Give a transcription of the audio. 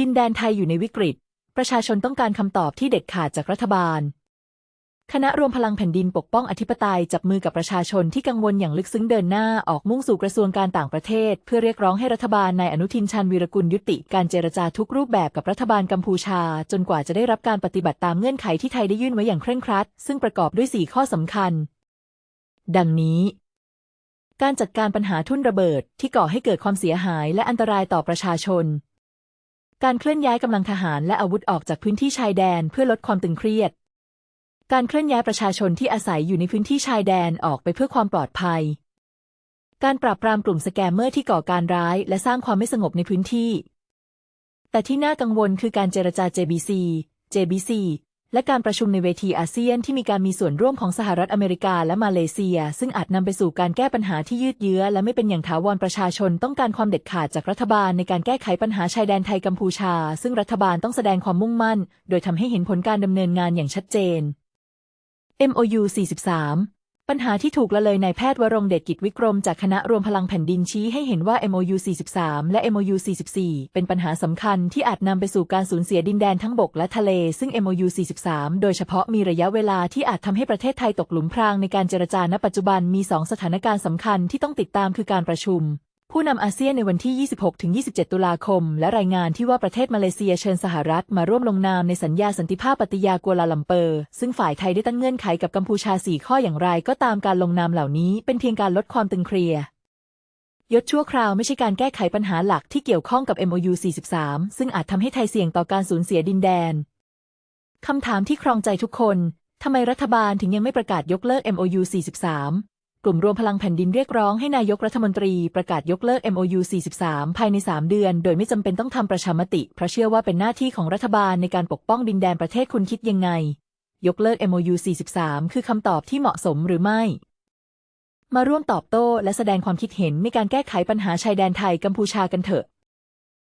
ดินแดนไทยอยู่ในวิกฤต ประชาชนต้องการคำตอบที่เด็ดขาดจากรัฐบาล คณะรวมพลังแผ่นดินปกป้องอธิปไตยจับมือกับประชาชนที่กังวลอย่างลึกซึ้งเดินหน้าออกมุ่งสู่กระทรวงการต่างประเทศ เพื่อเรียกร้องให้รัฐบาลนายอนุทินชาญวีรกุลยุติการเจรจาทุกรูปแบบกับรัฐบาลกัมพูชา จนกว่าจะได้รับการปฏิบัติตามเงื่อนไขที่ไทยได้ยื่นไว้อย่างเคร่งครัด ซึ่งประกอบด้วย 4 ข้อสำคัญ ดังนี้การจัดการปัญหาทุ่นระเบิดที่ก่อให้เกิดความเสียหายและอันตรายต่อประชาชน การเคลื่อนย้ายกำลังทหารและอาวุธออกจากพื้นที่ชายแดนเพื่อลดความตึงเครียด การเคลื่อนย้ายประชาชนที่อาศัยอยู่ในพื้นที่ชายแดนออกไปเพื่อความปลอดภัย การปราบปรามกลุ่มสแกมเมอร์ที่ก่อการร้ายและสร้างความไม่สงบในพื้นที่ แต่ที่น่ากังวลคือการเจรจา JBC JBC และการประชุมในเวทีอาเซียนที่มีการมีส่วนร่วมของสหรัฐอเมริกาและมาเลเซีย ซึ่งอาจนำไปสู่การแก้ปัญหาที่ยืดเยื้อ และไม่เป็นอย่างถาวรประชาชนต้องการความเด็ดขาดจากรัฐบาลในการแก้ไขปัญหาชายแดนไทยกัมพูชา ซึ่งรัฐบาลต้องแสดงความมุ่งมั่น โดยทำให้เห็นผลการดำเนินงานอย่างชัดเจน MOU 43 ปัญหาที่ถูกละเลยนายแพทย์วรงเดชกิจวิกรม จากคณะรวมพลังแผ่นดินชี้ให้เห็นว่า MOU 43 และ MOU 44 เป็นปัญหาสำคัญที่อาจนำไปสู่การสูญเสียดินแดนทั้งบกและทะเล ซึ่ง MOU 43 โดยเฉพาะมีระยะเวลาที่อาจทำให้ประเทศไทยตกหลุมพรางในการเจรจาณปัจจุบันมี 2 สถานการณ์สำคัญที่ต้องติดตามคือการประชุม ผู้นำอาเซียนในวันที่ 26-27 ตุลาคม และรายงานที่ว่าประเทศมาเลเซียเชิญสหรัฐมาร่วมลงนามในสัญญาสันติภาพปฏิญากัวลาลัมเปอร์ ซึ่งฝ่ายไทยได้ตั้งเงื่อนไขกับกัมพูชา 4 ข้ออย่างไรก็ตามการลงนามเหล่านี้เป็นเพียงการลดความตึงเครียดยศชั่วคราวไม่ใช่การแก้ไขปัญหาหลักที่เกี่ยวข้องกับ MOU 43 ซึ่งอาจทำให้ไทยเสี่ยงต่อการสูญเสียดินแดนคำถามที่ครองใจทุกคนทำไมรัฐบาลถึงยังไม่ประกาศยกเลิก MOU 43 กลุ่มรวมพลังแผ่นดินเรียกร้องให้นายกรัฐมนตรีประกาศยกเลิก MOU 43 ภายใน 3 เดือน โดยไม่จำเป็นต้องทำประชามติ เพราะเชื่อว่าเป็นหน้าที่ของรัฐบาลในการปกป้องดินแดนประเทศคุณคิดยังไง ยกเลิก MOU 43 คือคำตอบที่เหมาะสมหรือไม่ มาร่วมตอบโต้และแสดงความคิดเห็นในการแก้ไขปัญหาชายแดนไทยกัมพูชากันเถอะ